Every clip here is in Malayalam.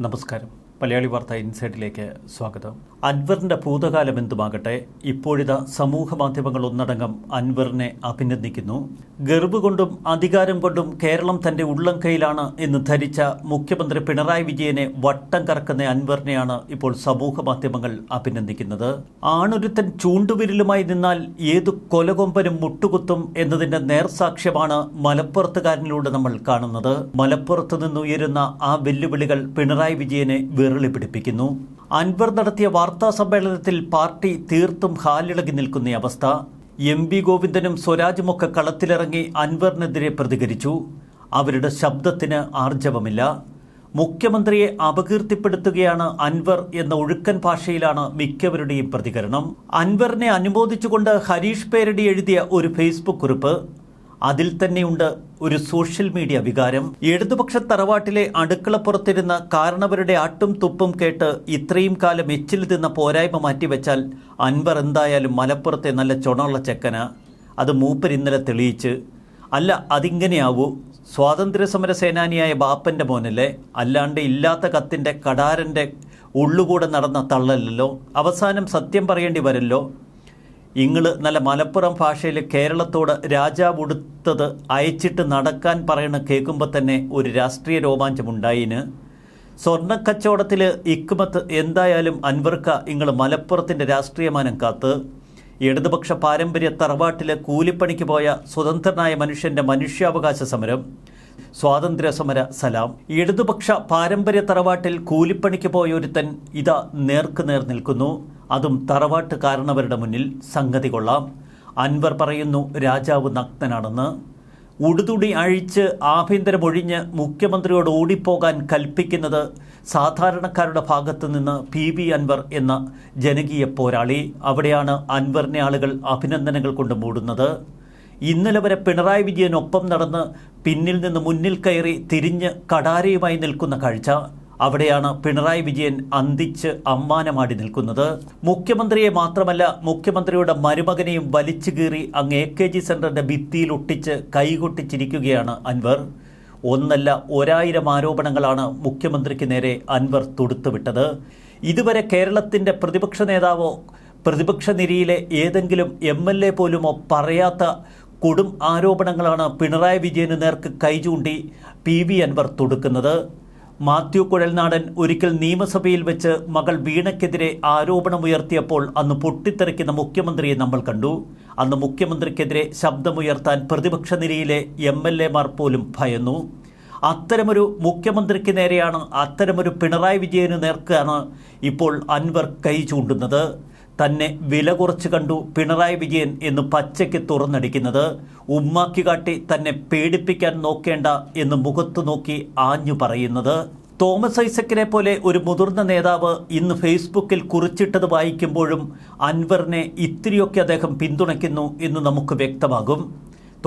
നമസ്കാരം മലയാളി വാർത്ത ഇൻസൈറ്റിലേക്ക് സ്വാഗതം. അൻവറിന്റെ ഭൂതകാലം എന്തുമാകട്ടെ ഇപ്പോഴിതാ സമൂഹ മാധ്യമങ്ങൾ ഒന്നടങ്കം അൻവറിനെ അഭിനന്ദിക്കുന്നു. ഗർവ് കൊണ്ടും അധികാരം കൊണ്ടും കേരളം തന്റെ ഉള്ളം കൈയിലാണ് എന്ന് ധരിച്ച മുഖ്യമന്ത്രി പിണറായി വിജയനെ വട്ടം കറക്കുന്ന അൻവറിനെയാണ് ഇപ്പോൾ സമൂഹ മാധ്യമങ്ങൾ അഭിനന്ദിക്കുന്നത്. ആണൊരുത്തൻ ചൂണ്ടുവിരലുമായി നിന്നാൽ ഏതു കൊലകൊമ്പനും മുട്ടുകുത്തും എന്നതിന്റെ നേർസാക്ഷ്യമാണ് മലപ്പുറത്തുകാരനിലൂടെ നമ്മൾ കാണുന്നത്. മലപ്പുറത്ത് നിന്നുയരുന്ന ആ വെല്ലുവിളികൾ പിണറായി വിജയനെ വിരളി പിടിപ്പിക്കുന്നു. അൻവർ നടത്തിയ വാർത്താ സമ്മേളനത്തിൽ പാർട്ടി തീർത്തും ഹാലിളകി നിൽക്കുന്ന അവസ്ഥ. എം വി ഗോവിന്ദനും സ്വരാജുമൊക്കെ കളത്തിലിറങ്ങി അൻവറിനെതിരെ പ്രതികരിച്ചു. അവരുടെ ശബ്ദത്തിന് ആർജവമില്ല. മുഖ്യമന്ത്രിയെ അപകീർത്തിപ്പെടുത്തുകയാണ് അൻവർ എന്ന ഒഴുക്കൻ ഭാഷയിലാണ് മിക്കവരുടെയും പ്രതികരണം. അൻവറിനെ അനുമോദിച്ചുകൊണ്ട് ഹരീഷ് പേരടി എഴുതിയ ഒരു ഫേസ്ബുക്ക് കുറിപ്പ്. അതിൽ തന്നെയുണ്ട് ഒരു സോഷ്യൽ മീഡിയ വികാരം. ഇടതുപക്ഷ തറവാട്ടിലെ അടുക്കളപ്പുറത്തിരുന്ന കാരണവരുടെ ആട്ടും തുപ്പും കേട്ട് ഇത്രയും കാലം എച്ചിൽ തിന്ന പോരായ്മ മാറ്റിവെച്ചാൽ അൻവർ എന്തായാലും മലപ്പുറത്തെ നല്ല ചുണമുള്ള ചെക്കന. അത് മൂപ്പർ ഇന്നലെ തെളിയിച്ച് അല്ല അതിങ്ങനെയാവൂ. സ്വാതന്ത്ര്യസമര സേനാനിയായ ബാപ്പന്റെ മോനല്ലേ? അല്ലാണ്ട് ഇല്ലാത്ത കത്തിന്റെ കടാരന്റെ ഉള്ളുകൂടെ നടന്ന തള്ളലല്ലോ അവസാനം സത്യം പറയേണ്ടി വരല്ലോ. ഇങ്ങൾ നല്ല മലപ്പുറം ഭാഷയിൽ കേരളത്തോട് രാജാവ് ഉടുത്തത് അയച്ചിട്ട് നടക്കാൻ പറയണ കേൾക്കുമ്പോൾ തന്നെ ഒരു രാഷ്ട്രീയ രോമാഞ്ചമുണ്ടായിന്. സ്വർണക്കച്ചവടത്തിൽ ഇക്കുമത്ത് എന്തായാലും അൻവർക്ക ഇങ്ങൾ മലപ്പുറത്തിന്റെ രാഷ്ട്രീയമാനം കാത്ത്. ഇടതുപക്ഷ പാരമ്പര്യ തറവാട്ടിൽ കൂലിപ്പണിക്ക് പോയ സ്വതന്ത്രനായ മനുഷ്യന്റെ മനുഷ്യാവകാശ സമരം. സ്വാതന്ത്ര്യ സമര സലാം. ഇടതുപക്ഷ പാരമ്പര്യ തറവാട്ടിൽ കൂലിപ്പണിക്ക് പോയ ഒരുത്തൻ ഇതാ നേർക്കുനേർ നിൽക്കുന്നു. അതും തറവാട്ട് കാരണവരുടെ മുന്നിൽ സംഗതി കൊള്ളാം. അൻവർ പറയുന്നു രാജാവ് നഗ്നനാണെന്ന്. ഉടുതുടി അഴിച്ച് ആഭ്യന്തരമൊഴിഞ്ഞ് മുഖ്യമന്ത്രിയോട് ഓടിപ്പോകാൻ കൽപ്പിക്കുന്നത് സാധാരണക്കാരുടെ ഭാഗത്തു നിന്ന് പി. വി. അൻവർ എന്ന ജനകീയ പോരാളി. അവിടെയാണ് അൻവറിനെ ആളുകൾ അഭിനന്ദനങ്ങൾ കൊണ്ട് മൂടുന്നത്. ഇന്നലെ വരെ പിണറായി വിജയനൊപ്പം നടന്ന് പിന്നിൽ നിന്ന് മുന്നിൽ കയറി തിരിഞ്ഞ് കടാരയുമായി നിൽക്കുന്ന കാഴ്ച. അവിടെയാണ് പിണറായി വിജയൻ അന്തിച്ച് അമ്മാനമാടി നിൽക്കുന്നത്. മുഖ്യമന്ത്രിയെ മാത്രമല്ല മുഖ്യമന്ത്രിയുടെ മരുമകനെയും വലിച്ചു കീറി അങ്ങ് എ കെ ജി സെന്ററിന്റെ ഭിത്തിയിൽ ഒട്ടിച്ച് കൈകൊട്ടിച്ചിരിക്കുകയാണ് അൻവർ. ഒന്നല്ല ഒരായിരം ആരോപണങ്ങളാണ് മുഖ്യമന്ത്രിക്ക് നേരെ അൻവർ തൊടുത്തുവിട്ടത്. ഇതുവരെ കേരളത്തിന്റെ പ്രതിപക്ഷ നേതാവോ പ്രതിപക്ഷ നിരയിലെ ഏതെങ്കിലും എം എൽ എ പോലുമോ പറയാത്ത കൊടും ആരോപണങ്ങളാണ് പിണറായി വിജയന് നേർക്ക് കൈചൂണ്ടി പി വി അൻവർ തൊടുക്കുന്നത്. മാത്യു കുഴൽനാടൻ ഒരിക്കൽ നിയമസഭയിൽ വെച്ച് മകൾ വീണയ്ക്കെതിരെ ആരോപണമുയർത്തിയപ്പോൾ അന്ന് പൊട്ടിത്തെറിക്കുന്ന മുഖ്യമന്ത്രിയെ നമ്മൾ കണ്ടു. അന്ന് മുഖ്യമന്ത്രിക്കെതിരെ ശബ്ദമുയർത്താൻ പ്രതിപക്ഷ നിരയിലെ എം എൽ എമാർ പോലും ഭയന്നു. അത്തരമൊരു മുഖ്യമന്ത്രിക്ക് നേരെയാണ് അത്തരമൊരു പിണറായി വിജയന് നേർക്കാണ് ഇപ്പോൾ അൻവർ കൈ ചൂണ്ടുന്നത്. തന്നെ വില കുറച്ച് കണ്ടു പിണറായി വിജയൻ എന്ന് പച്ചയ്ക്ക് തുറന്നടിക്കുന്നത്. ഉമ്മാക്കി കാട്ടി തന്നെ പേടിപ്പിക്കാൻ നോക്കേണ്ട എന്ന് മുഖത്തു നോക്കി ആഞ്ഞു പറയുന്നത്. തോമസ് ഐസക്കിനെ പോലെ ഒരു മുതിർന്ന നേതാവ് ഇന്ന് ഫേസ്ബുക്കിൽ കുറിച്ചിട്ടത് വായിക്കുമ്പോഴും അൻവറിനെ ഇത്തിരിയൊക്കെ അദ്ദേഹം പിന്തുണയ്ക്കുന്നു എന്ന് നമുക്ക് വ്യക്തമാകും.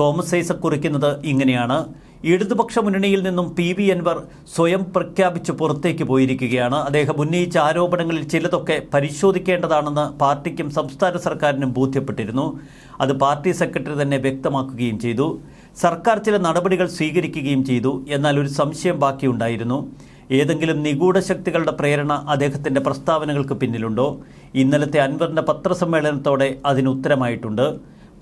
തോമസ് ഐസക് കുറിക്കുന്നത് ഇങ്ങനെയാണ്. ഇടതുപക്ഷ മുന്നണിയിൽ നിന്നും പി വി അൻവർ സ്വയം പ്രഖ്യാപിച്ച് പുറത്തേക്ക് പോയിരിക്കുകയാണ്. അദ്ദേഹം ഉന്നയിച്ച ആരോപണങ്ങളിൽ ചിലതൊക്കെ പരിശോധിക്കേണ്ടതാണെന്ന് പാർട്ടിക്കും സംസ്ഥാന സർക്കാരിനും ബോധ്യപ്പെട്ടിരുന്നു. അത് പാർട്ടി സെക്രട്ടറി തന്നെ വ്യക്തമാക്കുകയും ചെയ്തു. സർക്കാർ ചില നടപടികൾ സ്വീകരിക്കുകയും ചെയ്തു. എന്നാൽ ഒരു സംശയം ബാക്കിയുണ്ടായിരുന്നു. ഏതെങ്കിലും നിഗൂഢ ശക്തികളുടെ പ്രേരണ അദ്ദേഹത്തിന്റെ പ്രസ്താവനകൾക്ക് പിന്നിലുണ്ടോ? ഇന്നലത്തെ അൻവറിന്റെ പത്രസമ്മേളനത്തോടെ അതിന് ഉത്തരമായിട്ടുണ്ട്.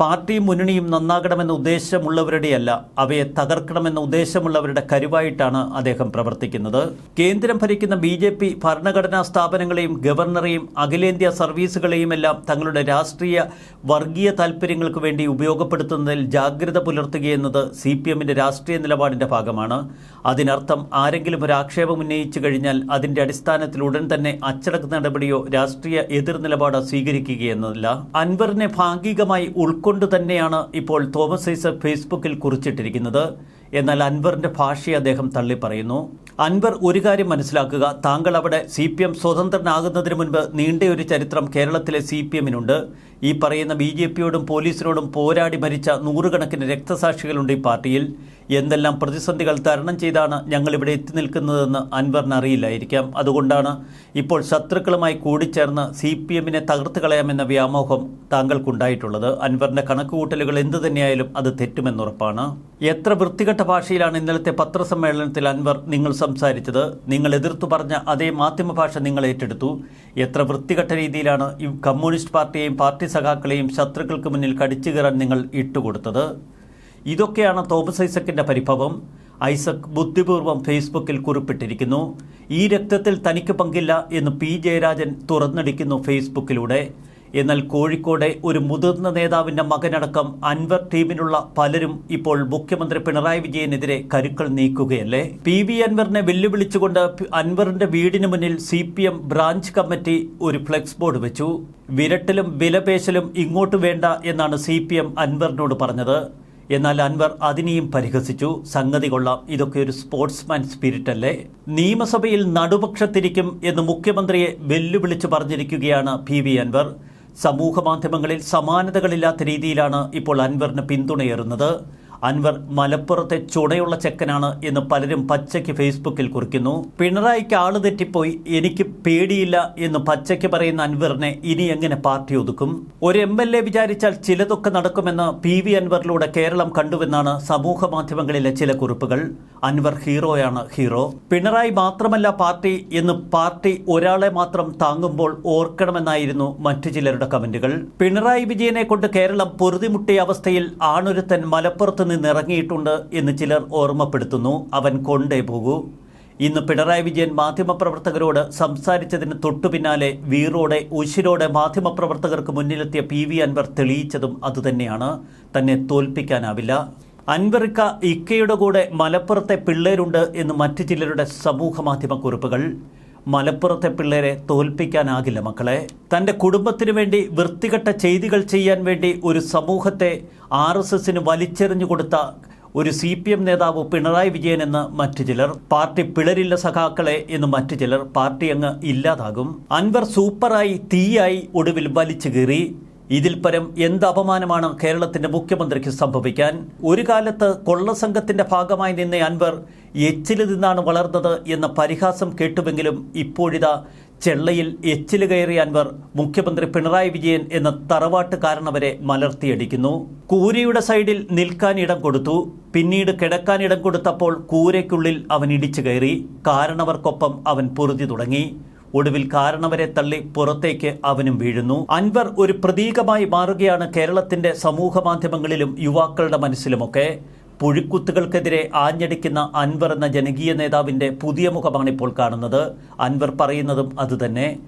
പാർട്ടിയും മുന്നണിയും നന്നാകണമെന്ന ഉദ്ദേശമുള്ളവരുടെയല്ല അവയെ തകർക്കണമെന്ന ഉദ്ദേശമുള്ളവരുടെ കരുവായിട്ടാണ് അദ്ദേഹം പ്രവർത്തിക്കുന്നത്. കേന്ദ്രം ഭരിക്കുന്ന ബി ജെ പി ഭരണഘടനാ സ്ഥാപനങ്ങളെയും ഗവർണറെയും അഖിലേന്ത്യാ സർവീസുകളെയും എല്ലാം തങ്ങളുടെ രാഷ്ട്രീയ വർഗീയ താൽപ്പര്യങ്ങൾക്ക് വേണ്ടി ഉപയോഗപ്പെടുത്തുന്നതിൽ ജാഗ്രത പുലർത്തുകയെന്നത് സി പി എമ്മിന്റെ രാഷ്ട്രീയ നിലപാടിന്റെ ഭാഗമാണ്. അതിനർത്ഥം ആരെങ്കിലും ഒരു ആക്ഷേപം ഉന്നയിച്ചു കഴിഞ്ഞാൽ അതിന്റെ അടിസ്ഥാനത്തിൽ ഉടൻ തന്നെ അച്ചടക്ക നടപടിയോ രാഷ്ട്രീയ എതിർ നിലപാടോ സ്വീകരിക്കുകയെന്നതല്ല അൻവറിനെ ഭാഗികമായി ഉൾക്കൊണ്ടു തന്നെയാണ് ഇപ്പോൾ തോമസ് ഐസക് ഫേസ്ബുക്കിൽ കുറിച്ചിട്ടിരിക്കുന്നത്. എന്നാൽ അൻവറിന്റെ ഭാഷയെ അദ്ദേഹം തള്ളിപ്പറയുന്നു. അൻവർ ഒരു കാര്യം മനസ്സിലാക്കുക താങ്കൾ അവിടെ സി പി എം സ്വതന്ത്രനാകുന്നതിന് മുൻപ് നീണ്ടയൊരു ചരിത്രം കേരളത്തിലെ സി പി എമ്മിനുണ്ട്. ഈ പറയുന്ന ബി ജെ പിയോടും പോലീസിനോടും പോരാടി മരിച്ച നൂറുകണക്കിന് രക്തസാക്ഷികളുണ്ട് ഈ പാർട്ടിയിൽ. എന്തെല്ലാം പ്രതിസന്ധികൾ തരണം ചെയ്താണ് ഞങ്ങളിവിടെ എത്തി നിൽക്കുന്നതെന്ന് അൻവറിന് അറിയില്ലായിരിക്കാം. അതുകൊണ്ടാണ് ഇപ്പോൾ ശത്രുക്കളുമായി കൂടിച്ചേർന്ന് സി പി എമ്മിനെ തകർത്ത് കളയാമെന്ന വ്യാമോഹം താങ്കൾക്കുണ്ടായിട്ടുള്ളത്. അൻവറിന്റെ കണക്കുകൂട്ടലുകൾ എന്തു തന്നെയായാലും അത് തെറ്റുമെന്നുറപ്പാണ് എത്ര വൃത്തികെട്ട ഭാഷയിലാണ് ഇന്നലത്തെ പത്രസമ്മേളനത്തിൽ അൻവർ നിങ്ങൾ സംസാരിച്ചത്? നിങ്ങൾ എതിർത്തു പറഞ്ഞ അതേ മാധ്യമ ഭാഷ നിങ്ങൾ ഏറ്റെടുത്തു. എത്ര വൃത്തികെട്ട രീതിയിലാണ് ഈ കമ്മ്യൂണിസ്റ്റ് പാർട്ടിയെയും പാർട്ടി സഖാക്കളെയും ശത്രുക്കൾക്ക് മുന്നിൽ കടിച്ചു കയറാൻ നിങ്ങൾ ഇട്ടുകൊടുത്തത്? ഇതൊക്കെയാണ് തോമസ് ഐസക്കിന്റെ പരിഭവം. ഐസക് ബുദ്ധിപൂർവം ഫേസ്ബുക്കിൽ കുറിപ്പിട്ടിരിക്കുന്നു. ഈ രക്തത്തിൽ തനിക്ക് പങ്കില്ല എന്ന് പി ജയരാജൻ തുറന്നടിക്കുന്നു ഫേസ്ബുക്കിലൂടെ. എന്നാൽ കോഴിക്കോടെ ഒരു മുതിർന്ന നേതാവിന്റെ മകനടക്കം അൻവർ ടീമിനുള്ള പലരും ഇപ്പോൾ മുഖ്യമന്ത്രി പിണറായി വിജയനെതിരെ കരുക്കൾ നീക്കുകയല്ലേ? പി വി അൻവറിനെ വെല്ലുവിളിച്ചുകൊണ്ട് അൻവറിന്റെ വീടിന് മുന്നിൽ C P M branch committee ഒരു ഫ്ലെക്സ് ബോർഡ് വെച്ചു. വിരട്ടലും വിലപേശലും ഇങ്ങോട്ട് വേണ്ട എന്നാണ് സി പി എം അൻവറിനോട് പറഞ്ഞത്. എന്നാൽ അൻവർ അതിനെയും പരിഹസിച്ചു. സംഗതി കൊള്ളാം ഇതൊക്കെ ഒരു സ്പോർട്സ്മാൻ സ്പിരിറ്റ് അല്ലേ നിയമസഭയിൽ നടുപക്ഷത്തിരിക്കും എന്ന് മുഖ്യമന്ത്രിയെ വെല്ലുവിളിച്ചു പറഞ്ഞിരിക്കുകയാണ് പി വി അൻവർ. സമൂഹ മാധ്യമങ്ങളിൽ സമാനതകളില്ലാത്ത രീതിയിലാണ് ഇപ്പോൾ അൻവറിന് പിന്തുണയേറുന്നത്. അൻവർ മലപ്പുറത്തെ ചുണയുള്ള ചെക്കനാണ് എന്ന് പലരും പച്ചയ്ക്ക് ഫേസ്ബുക്കിൽ കുറിക്കുന്നു. പിണറായിക്ക് ആൾ തെറ്റിപ്പോയി എനിക്ക് പേടിയില്ല എന്ന് പച്ചയ്ക്ക് പറയുന്ന അൻവറിനെ ഇനി എങ്ങനെ പാർട്ടി ഒതുക്കും? ഒരു എം എൽ എ വിചാരിച്ചാൽ ചിലതൊക്കെ നടക്കുമെന്ന് പി വി അൻവറിലൂടെ കേരളം കണ്ടുവെന്നാണ് സമൂഹ മാധ്യമങ്ങളിലെ ചില കുറിപ്പുകൾ. അൻവർ ഹീറോയാണ് ഹീറോ. പിണറായി മാത്രമല്ല പാർട്ടി എന്ന് പാർട്ടി ഒരാളെ മാത്രം താങ്ങുമ്പോൾ ഓർക്കണമെന്നായിരുന്നു മറ്റു ചിലരുടെ കമന്റുകൾ. പിണറായി വിജയനെ കൊണ്ട് കേരളം പൊറുതിമുട്ടിയ അവസ്ഥയിൽ ആണൊരുത്തൻ മലപ്പുറത്ത് നിന്ന് ഇറങ്ങിയിട്ടുണ്ട് എന്ന് ചിലർ ഓർമ്മപ്പെടുത്തുന്നു. അവൻ കൊണ്ടേ പോകൂ. ഇന്ന് പിണറായി വിജയൻ മാധ്യമപ്രവർത്തകരോട് സംസാരിച്ചതിന് തൊട്ടുപിന്നാലെ വീറോടെ ഉശിരോടെ മാധ്യമപ്രവർത്തകർക്ക് മുന്നിലെത്തിയ പി വി അൻവർ തെളിയിച്ചതും അതുതന്നെയാണ്. തന്നെ തോൽപ്പിക്കാനാവില്ല. അൻവറിക്ക ഇക്കയുടെ കൂടെ മലപ്പുറത്തെ പിള്ളേരുണ്ട് എന്ന് മറ്റു ചിലരുടെ സമൂഹ മാധ്യമ കുറിപ്പുകൾ മലപ്പുറത്തെ പിള്ളേരെ തോൽപ്പിക്കാനാകില്ല മക്കളെ. തന്റെ കുടുംബത്തിനു വേണ്ടി വൃത്തികെട്ട ചെയ്തികൾ ചെയ്യാൻ വേണ്ടി ഒരു സമൂഹത്തെ ആർ എസ് എസിന് വലിച്ചെറിഞ്ഞു കൊടുത്ത ഒരു സി പി എം നേതാവ് പിണറായി വിജയൻ എന്ന് മറ്റു ചിലർ പാർട്ടി പിളരില്ല സഖാക്കളെ എന്ന് മറ്റു ചിലർ പാർട്ടി അങ്ങ് ഇല്ലാതാകും. അൻവർ സൂപ്പറായി തീയായി ഒടുവിൽ വലിച്ചു കീറി. ഇതിൽ പരം എന്ത് അപമാനമാണ് കേരളത്തിന്റെ മുഖ്യമന്ത്രിക്ക് സംഭവിക്കാൻ? ഒരു കാലത്ത് കൊള്ളസംഘത്തിന്റെ ഭാഗമായി നിന്ന അൻവർ എച്ചിൽ നിന്നാണ് വളർന്നത് എന്ന പരിഹാസം കേട്ടുവെങ്കിലും ഇപ്പോഴിതാ ചെള്ളയിൽ എച്ചിൽ കയറിയ അൻവർ മുഖ്യമന്ത്രി പിണറായി വിജയൻ എന്ന തറവാട്ടുകാരനവരെ മലർത്തിയടിക്കുന്നു. കൂരയുടെ സൈഡിൽ നിൽക്കാൻ ഇടം കൊടുത്തു. പിന്നീട് കിടക്കാൻ ഇടം കൊടുത്തപ്പോൾ കൂരയ്ക്കുള്ളിൽ അവൻ ഇടിച്ചു കയറി. കാരണവർക്കൊപ്പം അവൻ പൊറുതി തുടങ്ങി. ഒടുവിൽ കാരണവരെ തള്ളി പുറത്തേക്ക് അവനും വീഴുന്നു. അൻവർ ഒരു പ്രതീകമായി മാറുകയാണ് കേരളത്തിന്റെ സമൂഹ മാധ്യമങ്ങളിലും യുവാക്കളുടെ മനസ്സിലുമൊക്കെ. പുഴുക്കുത്തുകൾക്കെതിരെ ആഞ്ഞടിക്കുന്ന അൻവർ എന്ന ജനകീയ നേതാവിന്റെ പുതിയ മുഖമാണ് ഇപ്പോൾ കാണുന്നത്. അൻവർ പറയുന്നതും അതുതന്നെ.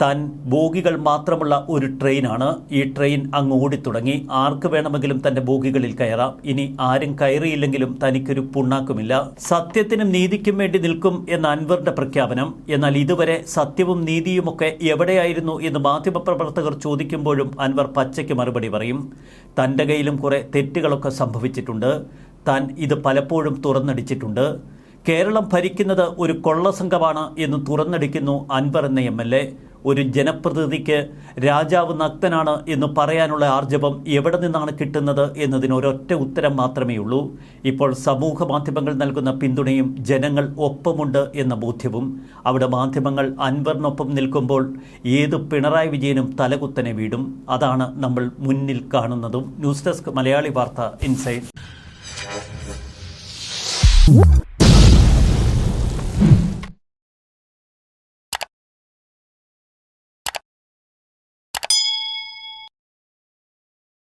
താൻ ബോഗികൾ മാത്രമുള്ള ഒരു ട്രെയിനാണ്. ഈ ട്രെയിൻ അങ്ങ് ഓടിത്തുടങ്ങി. ആർക്ക് വേണമെങ്കിലും തന്റെ ബോഗികളിൽ കയറാം. ഇനി ആരും കയറിയില്ലെങ്കിലും തനിക്കൊരു പുണ്ണാക്കുമില്ല. സത്യത്തിനും നീതിക്കും വേണ്ടി നിൽക്കും എന്ന അൻവറിന്റെ പ്രഖ്യാപനം. എന്നാൽ ഇതുവരെ സത്യവും നീതിയുമൊക്കെ എവിടെയായിരുന്നു എന്ന് മാധ്യമപ്രവർത്തകർ ചോദിക്കുമ്പോഴും അൻവർ പച്ചയ്ക്ക് മറുപടി പറയും. തന്റെ കയ്യിലും കുറേ തെറ്റുകളൊക്കെ സംഭവിച്ചിട്ടുണ്ട്. താൻ ഇത് പലപ്പോഴും തുറന്നടിച്ചിട്ടുണ്ട്. കേരളം ഭരിക്കുന്നത് ഒരു കൊള്ളസംഘമാണ് എന്ന് തുറന്നടിക്കുന്നു അൻവർ എന്ന എം എൽ എ. ഒരു ജനപ്രതിനിധിക്ക് രാജാവ് നഗ്നനാണ് എന്ന് പറയാനുള്ള ആർജവം എവിടെ നിന്നാണ് കിട്ടുന്നത് എന്നതിന് ഒരൊറ്റ ഉത്തരം മാത്രമേ ഉള്ളൂ ഇപ്പോൾ സമൂഹ മാധ്യമങ്ങൾ നൽകുന്ന പിന്തുണയും ജനങ്ങൾ ഒപ്പമുണ്ട് എന്ന ബോധ്യവും അവിടെ മാധ്യമങ്ങൾ അൻവറിനൊപ്പം നിൽക്കുമ്പോൾ ഏത് പിണറായി വിജയനും തലകുത്തനെ വീടും. അതാണ് നമ്മൾ മുന്നിൽ കാണുന്നതും. ന്യൂസ് ഡെസ്ക് മലയാളി വാർത്ത Whoop.